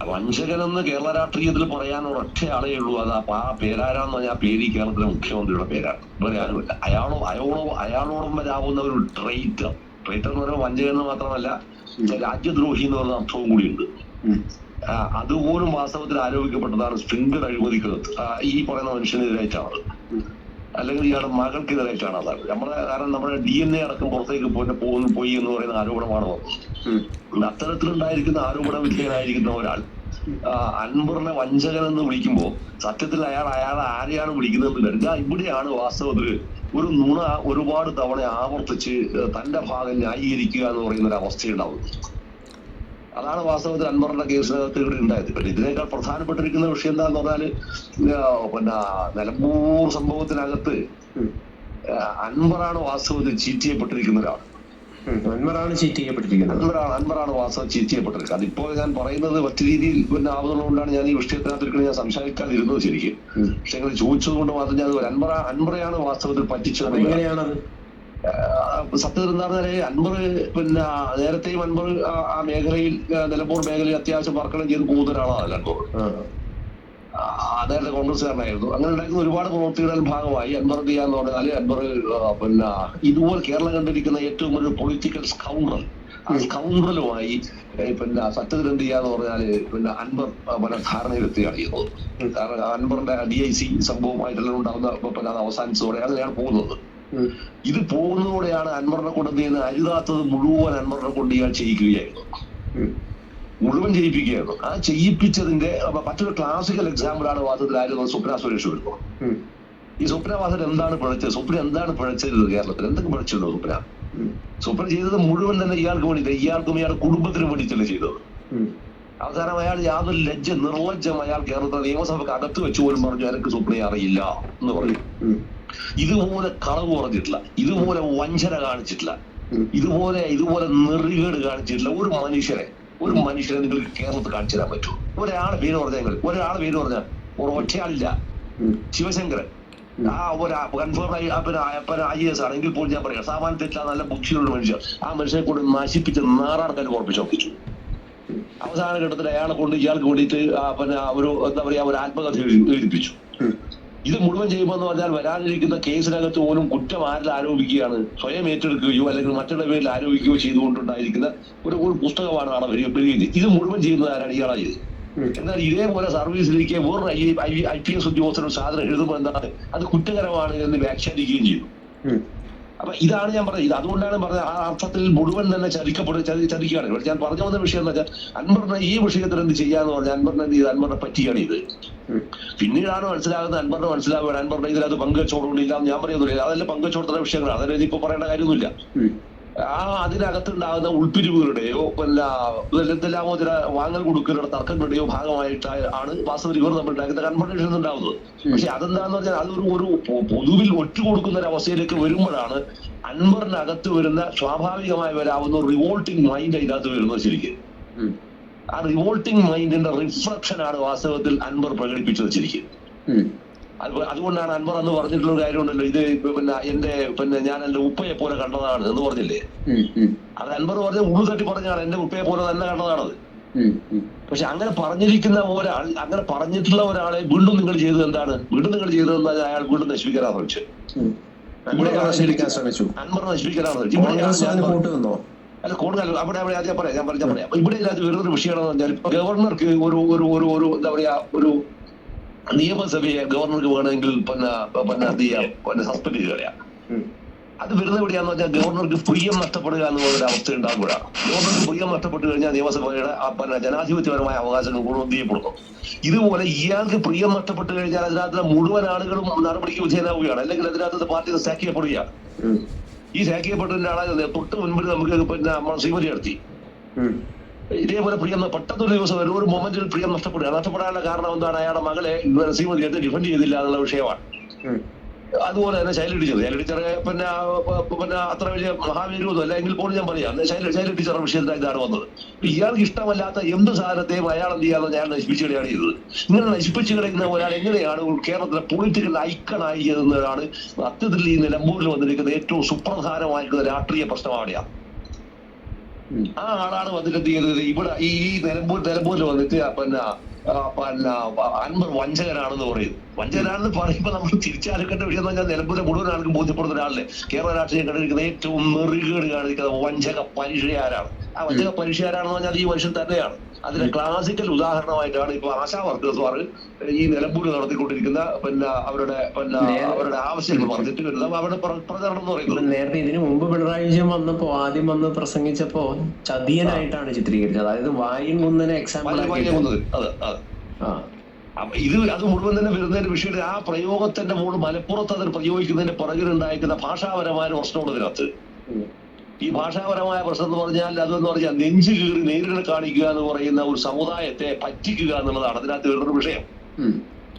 വഞ്ചകനെന്ന് കേരള രാഷ്ട്രീയത്തിൽ പറയാൻ ഒരൊറ്റ ആളേ ഉള്ളൂ. അത് ആ പേരാരാന്ന് പറഞ്ഞാൽ ആ പേര് ഈ കേരളത്തിലെ മുഖ്യമന്ത്രിയുടെ പേരാണ്. വേറെ ആരുമില്ല. അയാളോ അയാളോ അയാളോടും വരാവുന്ന ഒരു ട്രൈറ്റർ ട്രൈറ്റർ എന്ന് പറയുമ്പോൾ വഞ്ചകൻ എന്ന് മാത്രമല്ല രാജ്യദ്രോഹി എന്ന് പറയുന്ന അർത്ഥവും കൂടിയുണ്ട് അതുപോലും വാസ്തവത്തിൽ ആരോപിക്കപ്പെട്ടതാണ് സ്ട്രിംഗഡ് അഴിമതിക്കകത്ത് ഈ പറയുന്ന മനുഷ്യനെതിരായിട്ടാണ്. അല്ലെങ്കിൽ ഇയാളുടെ മകൾക്കെതിരായിട്ടാണ് അതാണ് നമ്മുടെ കാരണം നമ്മുടെ ഡി എൻ എ അടക്കം പുറത്തേക്ക് പോയി പോകുന്നു പോയി എന്ന് പറയുന്ന ആരോപണമാണ് വന്നത് ഉം. അത്തരത്തിലുണ്ടായിരിക്കുന്ന ആരോപണ വിധേയനായിരിക്കുന്ന ഒരാൾ അൻപറിനെ അൻവറിനെ വഞ്ചകൻ എന്ന് വിളിക്കുമ്പോൾ സത്യത്തിൽ അയാൾ അയാൾ ആരെയാണ് വിളിക്കുന്നത് കരുതുക ഇവിടെയാണ് വാസ്തവത്തിൽ ഒരു നുണ ഒരുപാട് തവണ ആവർത്തിച്ച് തന്റെ ഭാഗം ന്യായീകരിക്കുക എന്ന് പറയുന്ന ഒരു അവസ്ഥയുണ്ടാവുന്നത്. അതാണ് വാസ്തവത്തിൽ അൻവറിന്റെ കേസിനകത്ത് ഇവിടെ ഉണ്ടായത്. പിന്നെ ഇതിനേക്കാൾ പ്രധാനപ്പെട്ടിരിക്കുന്ന വിഷയം എന്താന്ന് പറഞ്ഞാൽ പിന്നെ നിലമ്പൂർ സംഭവത്തിനകത്ത് അൻവറാണ് വാസ്തവത്തിൽ ചീറ്റ് ചെയ്യപ്പെട്ടിരിക്കുന്ന ഒരാൾ. അൻവറാണ് ചീറ്റ് ചെയ്യപ്പെട്ടിരിക്കുന്നത്. അൻവറാണ് അൻവറാണ് വാസ്തവം ചീറ്റ് ചെയ്യപ്പെട്ടിരിക്കുന്നത്. അതിപ്പോ ഞാൻ പറയുന്നത് മറ്റു രീതിയിൽ പിന്നെ ആവുന്നതുകൊണ്ടാണ് ഞാൻ ഈ വിഷയത്തിനകത്ത് ഞാൻ സംസാരിക്കാതിരുന്നത് ശരിക്കും. പക്ഷെ നിങ്ങൾ ചോദിച്ചത് കൊണ്ട് മാത്രം ഞാൻ അൻവറ അൻവറയാണ് വാസ്തവത്തിൽ പറ്റിച്ചത് അതെങ്ങനെയാണത്? എന്താ അൻവർ പിന്നെ നേരത്തെയും അൻവർ ആ- മേഖലയിൽ നിലമ്പൂർ മേഖലയിൽ അത്യാവശ്യം വർക്കണം ചെയ്ത് പോകുന്ന ഒരാളാണ് അൻവർ അദ്ദേഹത്തെ കോൺഗ്രസ്സുകാരനായിരുന്നു. അങ്ങനെ ഉണ്ടായിരുന്ന ഒരുപാട് പ്രവൃത്തികളുടെ ഭാഗമായി അൻവർ ദിയ എന്ന് പറഞ്ഞാൽ അൻവർ പിന്നെ ഇതുപോലെ കേരളം കണ്ടിരിക്കുന്ന ഏറ്റവും ഒരു പൊളിറ്റിക്കൽ സ്കൗണ്ടർ ആ സ്കൗണ്ടറലുമായി പിന്നെ സത്യഗ്രന്ഥി എന്ന് പറഞ്ഞാൽ പിന്നെ അൻവർ പല ധാരണയിലെത്തുകയാണ് ചെയ്യുന്നത്. കാരണം അൻവറിന്റെ ഡി ഐ സി സംഭവമായിട്ടെല്ലാം ഉണ്ടാകുന്ന പിന്നെ അവസാനിച്ചതോടെ അങ്ങനെയാണ് പോകുന്നത്. ഇത് പോകുന്നതോടെയാണ് അൻവറിനെ കൊണ്ട് എന്ത് ചെയ്യുന്നത്. അരുതാത്തത് മുഴുവൻ അൻവറിനെ കൊണ്ട് ഇയാൾ ചെയ്യിക്കുകയായിരുന്നു. മുഴുവൻ ചെയ്യിപ്പിക്കുകയായിരുന്നു. ആ ചെയ്യിപ്പിച്ചതിന്റെ മറ്റൊരു ക്ലാസിക്കൽ എക്സാമ്പിൾ ആണ് വാദത്തിൽ ആയിരുന്നു സ്വപ്ന സുരേഷ് വരുന്നത് ഈ സ്വപ്ന വാദത്തിൽ എന്താണ് പിഴച്ചത്? സ്വപ്ന എന്താണ് പിഴച്ചത് കേരളത്തിൽ? എന്തൊക്കെ പിഴച്ചിരുന്നു സ്വപ്ന. സ്വപ്ന ചെയ്തത് മുഴുവൻ തന്നെ ഇയാൾക്ക് വേണ്ടി ഇയാൾക്കും ഇയാളുടെ കുടുംബത്തിനും വേണ്ടിയിട്ടല്ലേ ചെയ്തത്. അവസാനം അയാൾ യാതൊരു ലജ്ജ നിർലജ്ജം അയാൾ കേരളത്തിലെ നിയമസഭയ്ക്ക് അകത്ത് വെച്ച് പോലും പറഞ്ഞു എനിക്ക് സുപ്രിയ അറിയില്ല എന്ന് പറഞ്ഞു. ഇതുപോലെ കളവ് പറഞ്ഞിട്ടില്ല ഇതുപോലെ വഞ്ചന കാണിച്ചിട്ടില്ല. ഇതുപോലെ ഇതുപോലെ നെറികേട് കാണിച്ചിട്ടില്ല. ഒരു മനുഷ്യരെ ഒരു മനുഷ്യനെ നിങ്ങൾക്ക് കേരളത്തിൽ കാണിച്ചു തരാൻ പറ്റുമോ? ഒരാളെ പേര് പറഞ്ഞാൽ നിങ്ങൾ ഒരാളെ പേര് പറഞ്ഞാൽ ഒരു ഒറ്റയാളില്ല. ശിവശങ്കരൻ. ആ ഒരു കൺഫേം ആയി പിന്നെ ഐ എസ് ആണെങ്കിൽ പോലും ഞാൻ പറയാം സാമാന്യ തെറ്റാ നല്ല ബുദ്ധിയുള്ള മനുഷ്യർ ആ മനുഷ്യനെ കൊണ്ട് നശിപ്പിച്ച് ഉറപ്പിച്ചു ഉറപ്പിച്ചു അവസാന ഘട്ടത്തിൽ അയാളെ കൊണ്ട് ഇയാൾക്ക് വേണ്ടിയിട്ട് പിന്നെ ഒരു എന്താ പറയാ ഒരു ആത്മകഥ എഴുതി- എഴുതിപ്പിച്ചു. ഇത് മുഴുവൻ ചെയ്യുമ്പോൾ എന്ന് പറഞ്ഞാൽ വരാനിരിക്കുന്ന കേസിനകത്ത് പോലും കുറ്റം ആരിൽ ആരോപിക്കുകയാണ് സ്വയം ഏറ്റെടുക്കുകയോ അല്ലെങ്കിൽ മറ്റുള്ള പേരിൽ ആരോപിക്കുകയോ ചെയ്തുകൊണ്ടുണ്ടായിരിക്കുന്ന ഒരു ഒരു പുസ്തകമാണ് വരികയും ഇത് മുഴുവൻ ചെയ്യുന്നത് ആരാണ്? ഇയാളാണ് ചെയ്തത്. എന്നാൽ ഇതേപോലെ സർവീസിലേക്ക് വേറൊരു ഐ ഐ പി എസ് ഉദ്യോഗസ്ഥരുടെ സാധനം എഴുതുമ്പോൾ എന്താണ്? അത് കുറ്റകരമാണ് എന്ന് വ്യാഖ്യാനിക്കുകയും ചെയ്തു. അപ്പൊ ഇതാണ് ഞാൻ പറഞ്ഞത്. ഇത് അതുകൊണ്ടാണ് പറഞ്ഞത്. ആ അർത്ഥത്തിൽ മുഴുവൻ തന്നെ ചതിക്കപ്പെടുക ചതി ചതിക്കുകയാണ്. ഞാൻ പറഞ്ഞു വന്ന വിഷയം എന്ന് വെച്ചാൽ അൻപറിനെ ഈ വിഷയത്തിൽ എന്ത് ചെയ്യാന്ന് പറഞ്ഞാൽ അൻപറിനെ എന്ത് ചെയ്ത്? അൻവറിനെ പറ്റിയാണ് ഇത്. പിന്നീടാണ് മനസ്സിലാകുന്നത് അൻപറിനെ മനസ്സിലാവുകയാണ്. അൻവറിനെ ഇതിനകത്ത് പങ്കുവെച്ചോടുകൊണ്ടില്ല ഞാൻ പറയുന്നില്ല. അതല്ല പങ്കുവെച്ചോടുന്ന വിഷയങ്ങളാണ്. അതായത് ഇപ്പൊ പറയേണ്ട കാര്യമൊന്നുമില്ല. ആ അതിനകത്തുണ്ടാകുന്ന ഉൾപിരിവുകളുടെയോ വല്ല ഇതെല്ലാമോ ചില വാങ്ങൽ കൊടുക്കലുടെ തർക്കങ്ങളുടെയോ ഭാഗമായിട്ട് ആണ് വാസ്തവത്തിൽ ഇവർ തമ്മിൽ ഉണ്ടാക്കുന്ന കൺഫർമേഷൻ ഉണ്ടാവുന്നത് പക്ഷെ അതെന്താന്ന് പറഞ്ഞാൽ അതൊരു ഒരു പൊതുവിൽ ഒറ്റ കൊടുക്കുന്ന ഒരു അവസ്ഥയിലേക്ക് വരുമ്പോഴാണ് അൻവറിനകത്ത് വരുന്ന സ്വാഭാവികമായി വരാവുന്ന റിവോൾട്ടിങ് മൈൻഡ് അതിനകത്ത് വരുന്നത് ശരിക്കും. ആ റിവോൾട്ടിങ് മൈൻഡിന്റെ റിഫ്ലക്ഷൻ ആണ് വാസ്തവത്തിൽ അൻവർ ഉം. അത് അതുകൊണ്ടാണ് അൻവർ അന്ന് പറഞ്ഞിട്ടുള്ള ഒരു കാര്യമുണ്ടല്ലോ. ഇത് പിന്നെ എന്റെ പിന്നെ ഞാൻ എന്റെ ഉപ്പയെ പോലെ കണ്ടതാണ് എന്ന് പറഞ്ഞില്ലേ. അത് അൻവർ പറഞ്ഞ ഉള്ളു തട്ടി പറഞ്ഞാണ് എന്റെ ഉപ്പയെ പോലെ തന്നെ കണ്ടതാണത്. പക്ഷെ അങ്ങനെ പറഞ്ഞിരിക്കുന്ന ഒരാൾ അങ്ങനെ പറഞ്ഞിട്ടുള്ള ഒരാളെ വീണ്ടും നിങ്ങൾ ചെയ്തത് എന്താണ്? വീണ്ടും നിങ്ങൾ ചെയ്തത് എന്താ? അയാൾ വീണ്ടും നശിപ്പിക്കാൻ ശ്രമിച്ചു. അൻവർ. കൂട്ടു അല്ല കൂടുതൽ അവിടെ അവിടെ ആദ്യം പറയാം. ഞാൻ പറഞ്ഞാൽ പറയാം. ഇവിടെ ഇതിനകത്ത് വേറൊരു വിഷയമാണെന്ന് പറഞ്ഞാൽ ഗവർണർക്ക് ഒരു ഒരു ഒരു ഒരു എന്താ പറയാ ഒരു നിയമസഭയെ ഗവർണർക്ക് വേണമെങ്കിൽ പിന്നെ പിന്നെ എന്ത് ചെയ്യാം? പിന്നെ സസ്പെൻഡ് ചെയ്ത് കളയാം. അത് വരുന്നത് എവിടെയാന്ന് പറഞ്ഞാൽ ഗവർണർക്ക് പ്രിയം നഷ്ടപ്പെടുക എന്നുള്ള ഒരു അവസ്ഥ ഉണ്ടാകുമ്പോഴാണ്. ഗവർണർക്ക് പ്രിയം നഷ്ടപ്പെട്ടു കഴിഞ്ഞാൽ നിയമസഭയുടെ ആ പിന്നെ ജനാധിപത്യപരമായ അവകാശങ്ങൾ ചെയ്യപ്പെടുന്നു ഇതുപോലെ ഇയാൾക്ക് പ്രിയം നഷ്ടപ്പെട്ടു കഴിഞ്ഞാൽ അതിനകത്തുള്ള മുഴുവൻ ആളുകളും നടപടിക്ക് വിധേയനാവുകയാണ്. അല്ലെങ്കിൽ അതിനകത്ത് പാർട്ടി സാക്ക് ചെയ്യപ്പെടുകയാണ് ഈ സാക്ക് ചെയ്യപ്പെട്ടതിന്റെ ആളെ തൊട്ട് മുൻപിൽ നമുക്ക് പിന്നെ നമ്മൾ ശ്രീമതി നടത്തി. ഇതേപോലെ പ്രിയം പെട്ടെന്ന് ഒരു ദിവസം ഒരു- ഒരു മൊമെന്റിൽ പ്രിയം നഷ്ടപ്പെടുക നഷ്ടപ്പെടാനുള്ള കാരണം എന്താണ്? അയാളുടെ മകളെ ശ്രീമതി എടുത്ത് ഡിഫെൻഡ് ചെയ്തില്ല എന്നുള്ള വിഷയമാണ്. അതുപോലെ തന്നെ ശൈലി ടീച്ചർ. ശൈലി ടീച്ചറെ പിന്നെ പിന്നെ അത്ര വലിയ മഹാവീരമൊന്നും അല്ല. എങ്കിൽ പോലും ഞാൻ പറയാം. ശൈലി ശൈലി ടീച്ചറുടെ വിഷയത്തിൽ ഇതാണ് വന്നത്? ഇയാൾക്ക് ഇഷ്ടമല്ലാത്ത എന്ത് സാധനത്തെയും അയാൾ എന്ത് ചെയ്യാന്ന് ഞാൻ നശിപ്പിച്ചു കളിയാണ് ചെയ്തത്. ഇങ്ങനെ നശിപ്പിച്ചു കളയുന്ന ഒരാൾ എങ്ങനെയാണ് കേരളത്തിലെ പൊളിറ്റിക്കൽ ഐക്കണായി ചെയ്യുന്നതാണ് അത്യത്തിൽ ഈ നിലമ്പൂരിൽ വന്നിരിക്കുന്ന ഏറ്റവും സുപ്രധാനമായിട്ടുള്ള രാഷ്ട്രീയ പ്രശ്നം അവിടെയാണ് ഉം. ആ ആളാണ് വന്നിട്ട് എന്ത് ചെയ്തത്? ഇവിടെ ഈ നിലമ്പൂർ നിലമ്പൂരിൽ വന്നിട്ട് പിന്നെ പിന്നെ അൻപർ വഞ്ചകനാണെന്ന് പറയും വഞ്ചകനാണെന്ന് പറയുമ്പോൾ നമ്മൾ തിരിച്ചറിയേണ്ട വിഷയം എന്ന് പറഞ്ഞാൽ നിലമ്പൂരിലെ മുഴുവൻ ആൾക്കും ബോധ്യപ്പെടുന്ന ഒരാളല്ലേ? കേരള രാഷ്ട്രീയം കണ്ടിരിക്കുന്ന ഏറ്റവും മെറുകേട് കാണിക്കുന്ന വഞ്ചക പരിചയാരാണ് ആ വഞ്ചക പരിചയാരാണെന്ന് പറഞ്ഞാൽ ഈ മനുഷ്യൻ തന്നെയാണ്. അതിന്റെ ക്ലാസിക്കൽ ഉദാഹരണമായിട്ടാണ് ഇപ്പൊ ആശാ വർക്കേഴ്സുമാർ ഈ നിലമ്പൂർ നടത്തിക്കൊണ്ടിരിക്കുന്ന പിന്നെ അവരുടെ പിന്നെ അവരുടെ ആവശ്യങ്ങൾ പറഞ്ഞിട്ട് വരുന്നത് അവരുടെ പ്ര- പ്രചരണം എന്ന് പറയുന്നത്. നേരത്തെ ഇതിനു മുമ്പ് പിണറായി വിജയൻ വന്നപ്പോ ആദ്യം വന്ന് പ്രസംഗിച്ചപ്പോ ചതിയനായിട്ടാണ് ചിത്രീകരിച്ചത്. അതായത് വായും കുന്നനെ എക്സാമ്പിൾ വലിയ വലിയ ആ. ഇത് അത് മുഴുവൻ തന്നെ വരുന്നതിന്റെ വിഷയത്തിൽ ആ പ്രയോഗത്തിന്റെ മുകളിൽ മലപ്പുറത്ത് അതിൽ പ്രയോഗിക്കുന്നതിന്റെ പുറകിലുണ്ടായിരിക്കുന്ന ഭാഷാപരമായ ഉം. ഈ ഭാഷാപരമായ പ്രശ്നം എന്ന് പറഞ്ഞാൽ അതെന്ന് പറഞ്ഞാൽ നെഞ്ചു കീറി നേരിട്ട് കാണിക്കുക എന്ന് പറയുന്ന ഒരു സമുദായത്തെ പറ്റിക്കുക എന്നുള്ളതാണ്. അതിനകത്ത് വേറൊരു വിഷയം.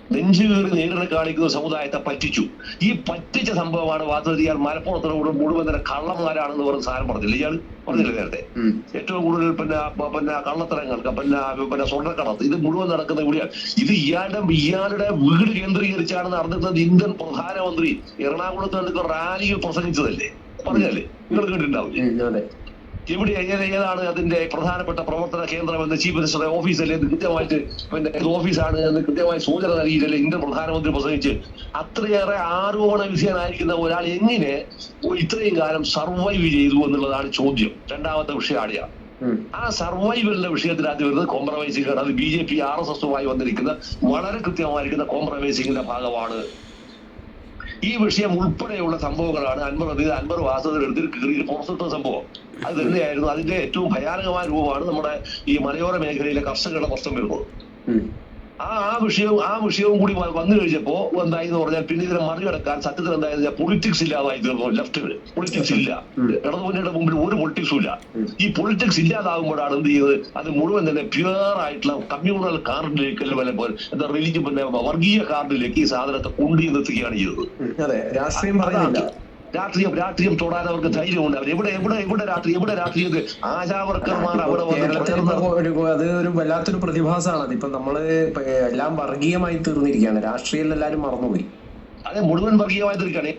നെഞ്ചു കീറി നേരിട്ട് കാണിക്കുന്ന സമുദായത്തെ പറ്റിച്ചു. ഈ പറ്റിച്ച സംഭവമാണ് വാസ്തവത്തിൽ ഇയാൾ മലപ്പുറത്തിനോട് മുഴുവൻ തന്നെ കള്ളന്മാരാണെന്ന് പറഞ്ഞ സാധനം പറഞ്ഞില്ലേ ഇയാൾ പറഞ്ഞില്ല നേരത്തെ? ഏറ്റവും കൂടുതൽ പിന്നെ പിന്നെ കള്ളത്തരങ്ങൾ പിന്നെ പിന്നെ സ്വർണക്കടത്ത്. ഇത് മുഴുവൻ നടക്കുന്ന ഇവിടെയാണ് ഇത് ഇയാളുടെ ഇയാളുടെ വീട് കേന്ദ്രീകരിച്ചാണ് നടന്നിരുന്നത് ഇന്ത്യൻ പ്രധാനമന്ത്രി. എറണാകുളത്ത് നടക്കുന്ന റാലിയിൽ പ്രസംഗിച്ചതല്ലേ? പറഞ്ഞല്ലേ? നിങ്ങൾ. അതെ. എവിടെ ഏത് ഏതാണ് അതിന്റെ പ്രധാനപ്പെട്ട പ്രവർത്തന കേന്ദ്രം എന്ന് ചീഫ് മിനിസ്റ്ററുടെ ഓഫീസല്ലേ? എന്ന് കൃത്യമായിട്ട് പിന്നെ ഓഫീസാണ് എന്ന് കൃത്യമായി സൂചന നൽകിയിട്ടല്ലേ ഇന്ത്യൻ പ്രധാനമന്ത്രി പ്രസംഗിച്ച്? അത്രയേറെ ആരോപണ വിഷയനായിരിക്കുന്ന ഒരാൾ എങ്ങനെ ഇത്രയും കാലം സർവൈവ് ചെയ്തു എന്നുള്ളതാണ് ചോദ്യം. രണ്ടാമത്തെ വിഷയമാണ് ആ സർവൈവലിന്റെ വിഷയത്തിനകത്ത് വരുന്നത് കോംപ്രമൈസിംഗ് അത് B J P R S എസുമായി വന്നിരിക്കുന്ന വളരെ കൃത്യമായിരിക്കുന്ന കോംപ്രമൈസിംഗിന്റെ ഭാഗമാണ്. ഈ വിഷയം ഉൾപ്പെടെയുള്ള സംഭവങ്ങളാണ് അൻവർ അബീദ് അൻവർ വാസത്തിൽ എടുത്തിട്ട് കീറി സംഭവം. അത് തന്നെയായിരുന്നു അതിന്റെ ഏറ്റവും ഭയാനകമായ രൂപമാണ് നമ്മുടെ ഈ മലയോര മേഖലയിലെ കർഷകരുടെ പ്രശ്നം വരുന്നത്. ആ ആ വിഷയവും ആ വിഷയവും കൂടി വന്നു കഴിഞ്ഞപ്പോ എന്തായെന്ന് പറഞ്ഞാൽ പിന്നെ ഇതിനെ മറികടക്കാൻ സത്യത്തിൽ എന്തായാലും പൊളിറ്റിക്സ് ഇല്ലാതായി തീർന്നു ലെഫ്റ്റിന് പൊളിറ്റിക്സ് ഇല്ല. ഇടതുമുന്നണിയുടെ മുമ്പിൽ ഒരു പൊളിറ്റിക്സും ഇല്ല. ഈ പൊളിറ്റിക്സ് ഇല്ലാതാകുമ്പോഴാണ് എന്ത് ചെയ്തത്? അത് മുഴുവൻ തന്നെ പ്യുവർ ആയിട്ടുള്ള കമ്മ്യൂണൽ കാർഡിലേക്ക് എന്താ റിലീജിയൻ പിന്നെ വർഗീയ കാർഡിലേക്ക് ഈ സാധനത്തെ കൊണ്ടുചെന്നെത്തുകയാണ് ചെയ്തത്. അതെ രാഷ്ട്രീയം പറയുന്നില്ല. രാഷ്ട്രീയം രാത്രിയും തൊടാൻ അവർക്ക് ധൈര്യമുണ്ട് അവർ എവിടെ എവിടെ എവിടെ രാത്രി എവിടെ രാഷ്ട്രീയത്തിൽ ആശാവർക്കർമാർ അവിടെ അത് ഒരു വല്ലാത്തൊരു പ്രതിഭാസമാണ്. അതിപ്പോ നമ്മൾ എല്ലാം വർഗീയമായി തീർന്നിരിക്കുകയാണ്. രാഷ്ട്രീയം എല്ലാരും മറന്നുപോയി. അതെ മുഴുവൻ വർഗീയമായി തീർക്കുകയാണ്